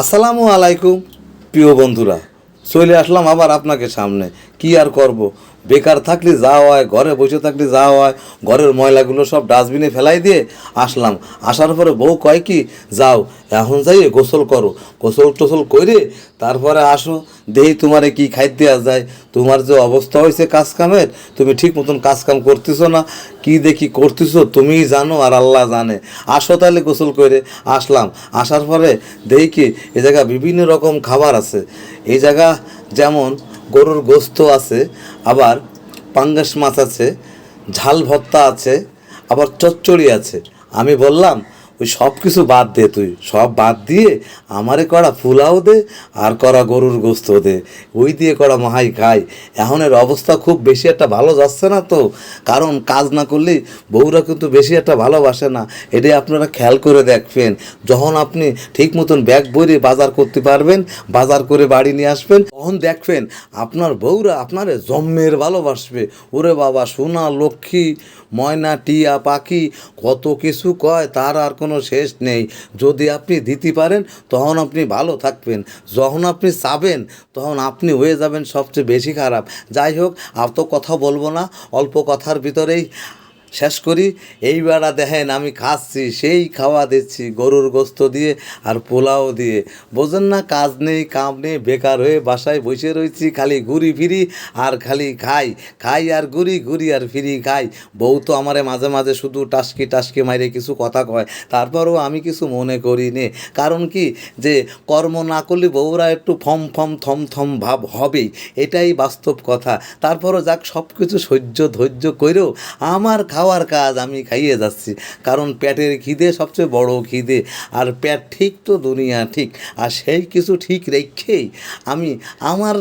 আসসালামু আলাইকুম প্রিয় বন্ধুরা। চলে আসলাম আবার আপনাকে সামনে। কি আর করব? বেকার থাকলে যা হয়, ঘরে বসে থাকলে যা হয়, ঘরের ময়লাগুলো সব ডাস্টবিনে ফেলাই দিয়ে আসলাম। আসার পরে বউ কয় কি, যাও, এখন যাই গোসল করো। গোসল টোসল করে তারপরে আসো দেই তোমারে কি খাইতে দেওয়া যায়? তোমার যে অবস্থা হয়েছে কাজ কামের তুমি ঠিক মতন কাজ কাম করতেছো না। কি দেখি করতেছো তুমিই জানো আর আল্লাহ জানে। আসো তাহলে গোসল করে আসলাম। আসার পরে দেখি এ জায়গা বিভিন্ন রকম খাবার আছে। এই জায়গা যেমন গরুর গোস্ত আছে, আবার পাঙ্গাস মাছ আছে, ঝাল ভত্তা আছে, আবার চচ্চড়ি আছে। আমি বললাম ওই সব কিছু বাদ দে তুই। সব বাদ দিয়ে আমারে করা ফুলাও দে আর করা গরুর গোস্ত দে। ওই দিয়ে করা মাহাই খাই। এখনের অবস্থা খুব বেশি একটা ভালো যাচ্ছে না তো। কারণ কাজ না করলে বউরা কিন্তু বেশি একটা ভালোবাসে না। এটাই আপনারা খেয়াল করে দেখবেন। যখন আপনি ঠিক মতন ব্যাগ বইরে বাজার করতে পারবেন, বাজার করে বাড়ি নিয়ে আসবেন, তখন দেখবেন আপনার বউরা আপনারে জম্মের ভালোবাসবে। ওরে বাবা, সোনা, লক্ষ্মী, ময়না, টিয়া, পাখি, কত কিছু কয়, তার আর কোনো শেষ নেই। যদি আপনি দিতে পারেন, তখন আপনি ভালো থাকবেন। যখন আপনি চাবেন, তখন আপনি হয়ে যাবেন সবচেয়ে বেশি খারাপ। যাই হোক, আর তো কথা বলব না। অল্প কথার ভিতরেই শেষ করি। এইবারা দেখেন আমি খাচ্ছি, সেই খাওয়া দিচ্ছি গরুর গোস্ত দিয়ে আর পোলাও দিয়ে। বোঝেন না, কাজ নেই, কাম নেই, বেকার হয়ে বাসায় বসে রয়েছি, খালি ঘুরি ফিরি আর খালি খাই। খাই আর ঘুরি ঘুরি আর ফিরি খাই। বউ তো আমারে মাঝে মাঝে শুধু টাসকি টাসকি মাইরে কিছু কথা কয়, তারপরেও আমি কিছু মনে করি নে কারণ কি? যে কর্ম না করলে বউরা একটু ফম ফম থম থম ভাব হবেই, এটাই বাস্তব কথা। তারপরও যাক সব কিছু সহ্য ধৈর্য করেও আমার খাওয়ার কাজ আমি খাইয়ে যাচ্ছি। কারণ পেটের খিদে সবচেয়ে বড় খিদে। আর পেট ঠিক তো দুনিয়া ঠিক। আর সেই কিছু ঠিক রেখেই আমি, আমার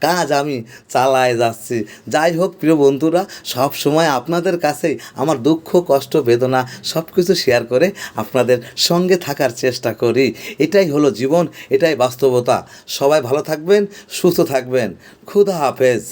কাজ আমি চালায় যাচ্ছি। যাই হোক, প্রিয় বন্ধুরা সব সময় আপনাদের কাছে আমার দুঃখ, কষ্ট, বেদনা সব কিছু শেয়ার করে আপনাদের সঙ্গে থাকার চেষ্টা করি। এটাই হলো জীবন, এটাই বাস্তবতা। সবাই ভালো থাকবেন, সুস্থ থাকবেন। খুদা হাফেজ।